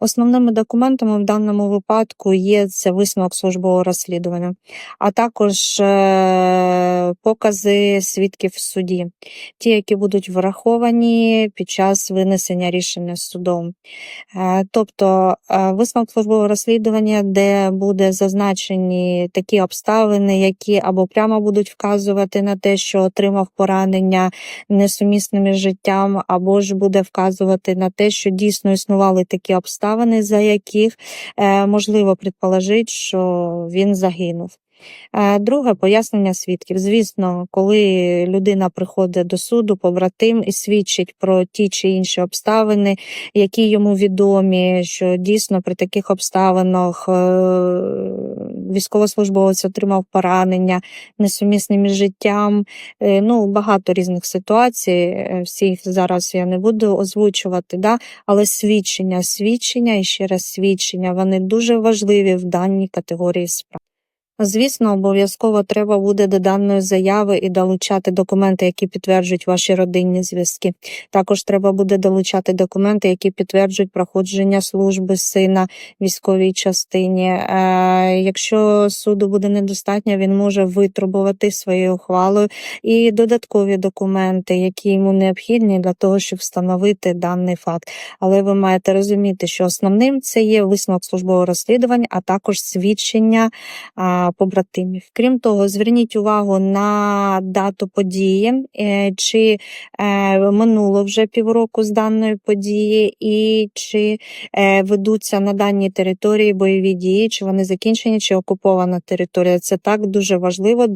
Основними документами в даному випадку є це висновок службового розслідування, а також е, покази свідків в суді, ті, які будуть враховані під час винесення рішення судом. Е, Тобто е, висновок службового розслідування, де буде зазначені такі обставини, які або прямо будуть вказувати на те, що отримав поранення несумісними життям, або ж буде вказувати на те, що дійсно існували такі обставини, за яких е, можливо предположити, що він загинув. Друге пояснення свідків. Звісно, коли людина приходить до суду, побратим і свідчить про ті чи інші обставини, які йому відомі, що дійсно при таких обставинах е, військовослужбовець отримав поранення несумісне між життям. Е, Ну, багато різних ситуацій. е, Всіх зараз я не буду озвучувати, да? але свідчення, свідчення і ще раз свідчення, вони дуже важливі в даній категорії справ. Звісно, обов'язково треба буде до даної заяви і долучати документи, які підтверджують ваші родинні зв'язки. Також треба буде долучати документи, які підтверджують проходження служби сина військовій частині. Е, якщо суду буде недостатньо, він може витребувати своєю ухвалою і додаткові документи, які йому необхідні для того, щоб встановити даний факт. Але ви маєте розуміти, що основним це є висновок службового розслідування, а також свідчення побратимів. Крім того, зверніть увагу на дату події, е, чи е, минуло вже півроку з даної події, і чи е, ведуться на даній території бойові дії, чи вони закінчені, чи окупована територія. Це так дуже важливо